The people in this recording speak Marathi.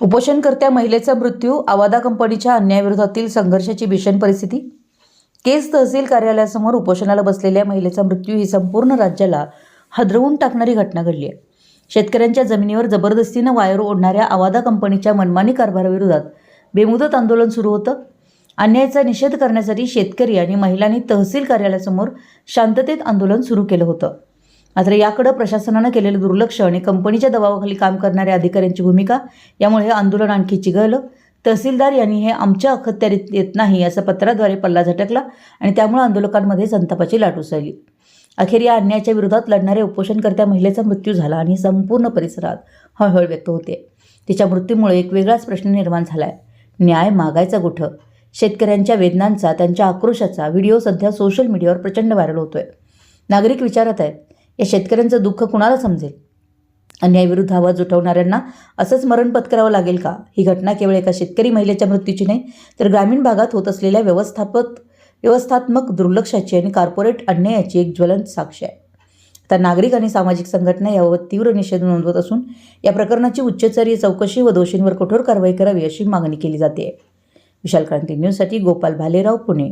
उपोषणकर्त्या महिलेचा मृत्यू आवादा कंपनीच्या अन्यायाविरोधातील संघर्षाची भीषण परिस्थिती? केस तहसील कार्यालयासमोर उपोषणाला बसलेल्या महिलेचा मृत्यू ही संपूर्ण राज्याला हदरवून टाकणारी घटना घडली आहे. शेतकऱ्यांच्या जमिनीवर जबरदस्तीनं वायर ओढणाऱ्या आवादा कंपनीच्या मनमानी कारभाराविरोधात बेमुदत आंदोलन सुरू होतं. अन्यायाचा निषेध करण्यासाठी शेतकरी आणि महिलांनी तहसील कार्यालयासमोर शांततेत आंदोलन सुरू केलं होतं. मात्र याकडं प्रशासनानं केलेलं दुर्लक्ष आणि कंपनीच्या दबावाखाली काम करणाऱ्या अधिकाऱ्यांची भूमिका यामुळे हे आंदोलन आणखी चिघळलं. तहसीलदार यांनी हे आमच्या अखत्यारीत येत नाही असं पत्राद्वारे पल्ला झटकला आणि त्यामुळे आंदोलकांमध्ये संतापाची लाट उसळली. अखेर या अन्यायाच्या विरोधात लढणाऱ्या उपोषणकर्त्या महिलेचा मृत्यू झाला आणि संपूर्ण परिसरात हळहळ व्यक्त होते. तिच्या मृत्यूमुळे एक वेगळाच प्रश्न निर्माण झाला आहे न्याय मागायचा कुठं शेतकऱ्यांच्या वेदनांचा त्यांच्या आक्रोशाचा व्हिडिओ सध्या सोशल मीडियावर प्रचंड व्हायरल होतोय. नागरिक विचारत आहेत या शेतकऱ्यांचं दुःख कुणाला समजेल? अन्यायाविरुद्ध आवाज उठवणाऱ्यांना असंच मरण पत्करावं लागेल का? ही घटना केवळ एका शेतकरी महिलेच्या मृत्यूची नाही तर ग्रामीण भागात होत असलेल्या व्यवस्थापक व्यवस्थात्मक दुर्लक्षाची आणि कॉर्पोरेट अन्यायाची एक ज्वलंत साक्ष आहे. तर नागरिक आणि सामाजिक संघटना याबाबत तीव्र निषेध नोंदवत असून या प्रकरणाची उच्चस्तरीय चौकशी व दोषींवर कठोर कारवाई करावी अशी मागणी केली जाते. विशाल क्रांती न्यूजसाठी गोपाल भालेराव पुणे.